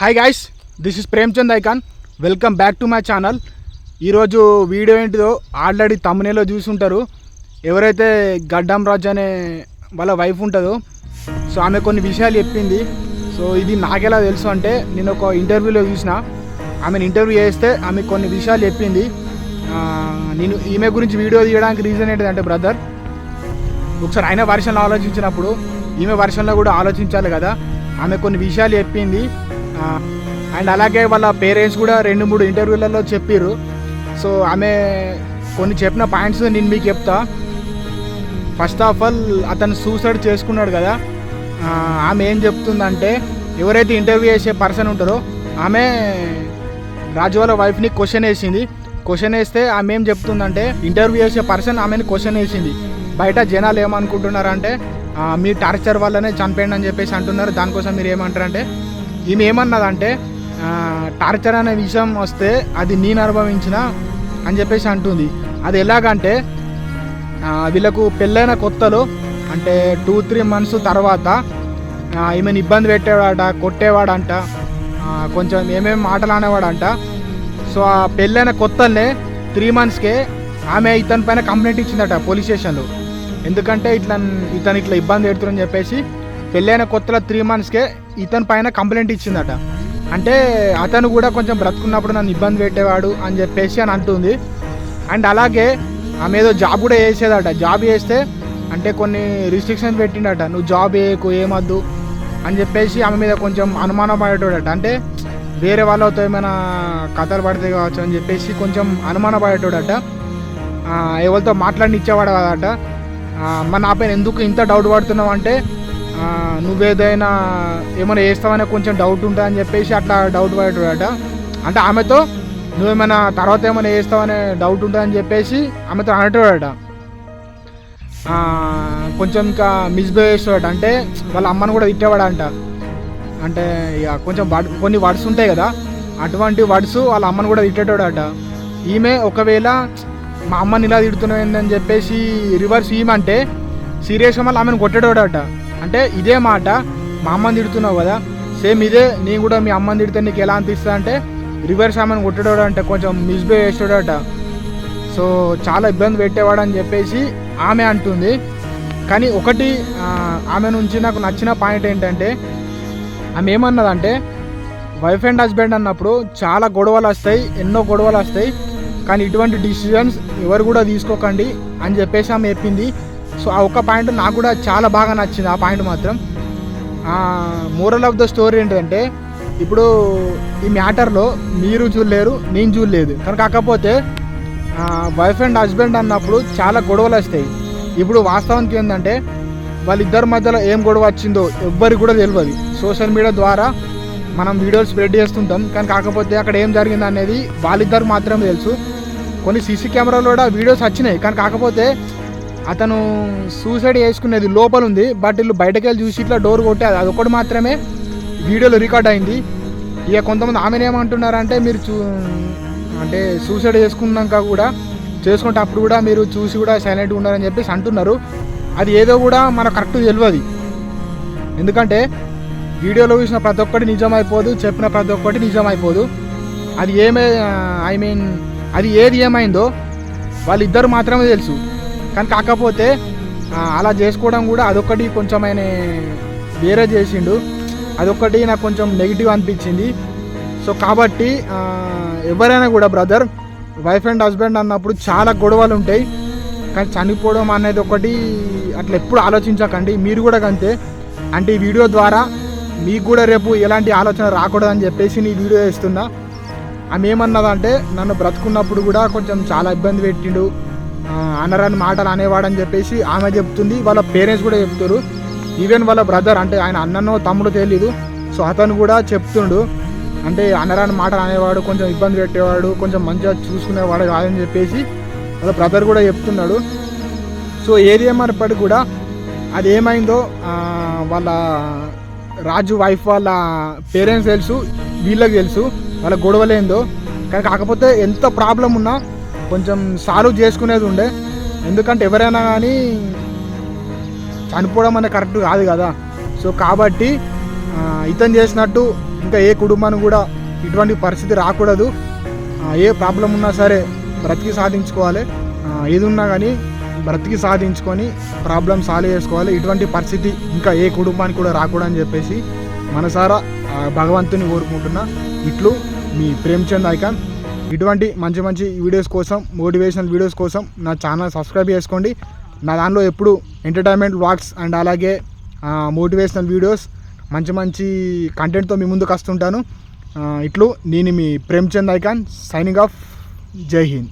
Hi guys this is Premchand icon welcome back to my channel ఈరోజు video ఏంటిదో already తమ్మునేలో చూసుంటారు. ఎవరైతే గడ్డం రాజు అనే వాళ్ళ వైఫ్ ఉంటుందో సో ఆమె కొన్ని విషయాలు చెప్పింది. సో ఇది నాకెలా తెలుసు అంటే నేను ఒక ఇంటర్వ్యూలో చూసిన. ఆమెను ఇంటర్వ్యూ చేస్తే ఆమె కొన్ని విషయాలు చెప్పింది. నేను ఈమె గురించి వీడియో తీయడానికి రీజన్ ఏంటిదంటే బ్రదర్ ఒకసారి ఆయన వర్షంలో ఆలోచించినప్పుడు ఈమె వర్షంలో కూడా ఆలోచించాలి కదా. ఆమె కొన్ని విషయాలు చెప్పింది. అండ్ అలాగే వాళ్ళ పేరెంట్స్ కూడా రెండు మూడు ఇంటర్వ్యూలలో చెప్పారు సో ఆమె కొన్ని చెప్పిన పాయింట్స్ నేను మీకు చెప్తా. ఫస్ట్ ఆఫ్ ఆల్ అతను సూసైడ్ చేసుకున్నాడు కదా. ఆమె ఏం చెప్తుందంటే ఎవరైతే ఇంటర్వ్యూ చేసే పర్సన్ ఉంటారో ఆమె రాజు వాళ్ళ వైఫ్ని క్వశ్చన్ వేసింది. క్వశ్చన్ వేస్తే ఆమె ఏం చెప్తుందంటే ఇంటర్వ్యూ చేసే పర్సన్ ఆమెను క్వశ్చన్ వేసింది. బయట జనాలు ఏమనుకుంటున్నారంటే మీ టార్చర్ వల్లనే చనిపోయింది అని చెప్పేసి అంటున్నారు. దానికోసం మీరు ఏమంటారంటే ఈమె ఏమన్నదంటే టార్చర్ అనే విషయం వస్తే అది నేను అనుభవించిన అని చెప్పేసి అంటుంది. అది ఎలాగంటే వీళ్ళకు పెళ్ళైన కొత్తలో అంటే టూ త్రీ మంత్స్ తర్వాత ఆ, ఈమెను ఇబ్బంది పెట్టేవాడ కొట్టేవాడంట కొంచెం ఏమేమి మాటలు అనేవాడంట. సో ఆ పెళ్ళైన కొత్తలనే త్రీ మంత్స్కే ఆమె ఇతని పైన కంప్లైంట్ ఇచ్చిందట పోలీస్ స్టేషన్లో. ఎందుకంటే ఇట్లా ఇతను ఇట్లా ఇబ్బంది పెడుతుందని చెప్పేసి పెళ్ళైన కొత్తలో త్రీ మంత్స్కే ఇతని పైన కంప్లైంట్ ఇచ్చిందట. అంటే అతను కూడా కొంచెం బ్రతుకున్నప్పుడు నన్ను ఇబ్బంది పెట్టేవాడు అని చెప్పేసి అని అంటుంది. అండ్ అలాగే ఆమె ఏదో జాబ్ కూడా చేసేదట. జాబ్ చేస్తే అంటే కొన్ని రిస్ట్రిక్షన్స్ పెట్టిండట. నువ్వు జాబ్ చేయకు ఏమద్దు అని చెప్పేసి ఆమె మీద కొంచెం అనుమానం పడేటోడట. అంటే వేరే వాళ్ళతో ఏమైనా కథలు పడితే కావచ్చు అని చెప్పేసి కొంచెం అనుమానం పడేటోడట. ఎవరితో మాట్లాడినిచ్చేవాడు కదట. మరి నా పైన ఎందుకు ఇంత డౌట్ పడుతున్నావు? అంటే నువ్వేదైనా ఏమైనా చేస్తావనే కొంచెం డౌట్ ఉంటా అని చెప్పేసి అట్లా డౌట్ పడేటోడట. అంటే ఆమెతో నువ్వేమైనా తర్వాత ఏమైనా చేస్తావనే డౌట్ ఉంటుందని చెప్పేసి ఆమెతో అనేటోడట. కొంచెం ఇంకా మిస్బిహేవ్ చేసేవాడు అంటే వాళ్ళ అమ్మని కూడా తిట్టేవాడంట. అంటే ఇక కొంచెం కొన్ని వర్డ్స్ ఉంటాయి కదా అటువంటి వర్డ్స్ వాళ్ళ అమ్మని కూడా తిట్టేటోడట. ఈమె ఒకవేళ మా అమ్మని ఇలా తిడుతున్నాయిందని చెప్పేసి రివర్స్ ఈమె అంటే సీరియస్గా మళ్ళీ ఆమెను కొట్టేటోడట. అంటే ఇదే మాట మా అమ్మని తిడుతున్నావు కదా. సేమ్ ఇదే నేను కూడా మీ అమ్మని తిడితే నీకు ఎలా అనిపిస్తుంది అంటే రివర్స్ ఆమెను కొట్టడాడు అంటే కొంచెం మిస్బిహేవ్ చేసాడట సో చాలా ఇబ్బంది పెట్టేవాడు అని చెప్పేసి ఆమె అంటుంది. కానీ ఒకటి ఆమె నుంచి నాకు నచ్చిన పాయింట్ ఏంటంటే ఆమె ఏమన్నదంటే వైఫ్ అండ్ హస్బెండ్ అన్నప్పుడు చాలా గొడవలు వస్తాయి ఎన్నో గొడవలు వస్తాయి. కానీ ఇటువంటి డిసిజన్స్ ఎవరు కూడా తీసుకోకండి అని చెప్పేసి ఆమె చెప్పింది. సో ఆ ఒక్క పాయింట్ నాకు కూడా చాలా బాగా నచ్చింది ఆ పాయింట్ మాత్రం. మోరల్ ఆఫ్ ద స్టోరీ ఏంటంటే ఇప్పుడు ఈ మ్యాటర్లో మీరు చూడలేరు నేను చూడలేదు. కానీ కాకపోతే వైఫ్ అండ్ హస్బెండ్ అన్నప్పుడు చాలా గొడవలు వస్తాయి. ఇప్పుడు వాస్తవానికి ఏంటంటే వాళ్ళిద్దరి మధ్యలో ఏం గొడవ వచ్చిందో ఎవ్వరికి కూడా తెలియదు సోషల్ మీడియా ద్వారా మనం వీడియోలు స్ప్రెడ్ చేస్తుంటాం. కానీ కాకపోతే అక్కడ ఏం జరిగింది అనేది వాళ్ళిద్దరు మాత్రమే తెలుసు. కొన్ని సీసీ కెమెరాలో కూడా వీడియోస్ వచ్చినాయి. కానీ కాకపోతే అతను సూసైడ్ చేసుకునేది లోపల ఉంది బట్ వీళ్ళు బయటకు వెళ్ళి చూసి ఇట్లా డోర్ కొట్టే అది ఒకటి మాత్రమే వీడియోలో రికార్డ్ అయింది. ఇక కొంతమంది ఆమెను ఏమంటున్నారంటే మీరు చూ అంటే సూసైడ్ చేసుకున్నాక కూడా చేసుకుంటే అప్పుడు కూడా మీరు చూసి కూడా సైలెంట్గా ఉన్నారని చెప్పేసి అంటున్నారు. అది ఏదో కూడా మనకు కరెక్ట్ తెలియదు ఎందుకంటే వీడియోలో చూసిన ప్రతి ఒక్కటి నిజమైపోదు చెప్పిన ప్రతి ఒక్కటి నిజమైపోదు. అది ఏమే ఐ మీన్ అది ఏది ఏమైందో వాళ్ళిద్దరు మాత్రమే తెలుసు. కానీ కాకపోతే అలా చేసుకోవడం కూడా అదొకటి కొంచెం ఆయన వేరే చేసిండు. అదొకటి నాకు కొంచెం నెగిటివ్ అనిపించింది. సో కాబట్టి ఎవరైనా కూడా బ్రదర్ వైఫ్ అండ్ హస్బెండ్ అన్నప్పుడు చాలా గొడవలు ఉంటాయి. కానీ చనిపోవడం అనేది ఒకటి అట్లా ఎప్పుడు ఆలోచించకండి. మీరు కూడా అంతే అంటే ఈ వీడియో ద్వారా మీకు కూడా రేపు ఎలాంటి ఆలోచన రాకూడదని చెప్పేసి నీ వీడియో ఇస్తున్నా ఆమె ఏమన్నదంటే నన్ను బ్రతుకున్నప్పుడు కూడా కొంచెం చాలా ఇబ్బంది పెట్టిండు. అనరాని మాటలు అనేవాడని చెప్పేసి ఆమె చెప్తుంది. వాళ్ళ పేరెంట్స్ కూడా చెప్తారు. ఈవెన్ వాళ్ళ బ్రదర్ అంటే ఆయన అన్ననో తమ్ముడు తెలీదు. సో అతను కూడా చెప్తుండు. అంటే అనరాని మాటలు అనేవాడు కొంచెం ఇబ్బంది పెట్టేవాడు కొంచెం మంచిగా చూసుకునేవాడు కాదని చెప్పేసి వాళ్ళ బ్రదర్ కూడా చెప్తున్నాడు. సో ఏది ఏమైనప్పటికీ కూడా అది ఏమైందో వాళ్ళ రాజు వైఫ్ వాళ్ళ పేరెంట్స్ తెలుసు వీళ్ళకి తెలుసు వాళ్ళ గొడవలేందో. కానీ కాకపోతే ఎంత ప్రాబ్లం ఉన్నా కొంచెం సాల్వ్ చేసుకునేది ఉండే. ఎందుకంటే ఎవరైనా కానీ చనిపోవడం అనేది కరెక్ట్ కాదు కదా. సో కాబట్టి ఇతను చేసినట్టు ఇంకా ఏ కుటుంబానికి కూడా ఇటువంటి పరిస్థితి రాకూడదు. ఏ ప్రాబ్లం ఉన్నా సరే బ్రతికి సాధించుకోవాలి. ఏది ఉన్నా కానీ బ్రతికి సాధించుకొని ప్రాబ్లం సాల్వ్ చేసుకోవాలి. ఇటువంటి పరిస్థితి ఇంకా ఏ కుటుంబానికి కూడా రాకూడదని చెప్పేసి మనసారా భగవంతుని కోరుకుంటున్నా. ఇట్లు మీ ప్రేమ్చంద్ ఐకాన్. ఇటువంటి మంచి మంచి వీడియోస్ కోసం మోటివేషనల్ వీడియోస్ కోసం నా ఛానల్ సబ్స్క్రైబ్ చేసుకోండి. నా దానిలో ఎప్పుడు ఎంటర్టైన్మెంట్ వ్లాగ్స్ అండ్ అలాగే మోటివేషనల్ వీడియోస్ మంచి మంచి కంటెంట్తో మీ ముందుకు వస్తుంటాను. ఇట్లు నేను మీ Premchand icon signing off Jai Hind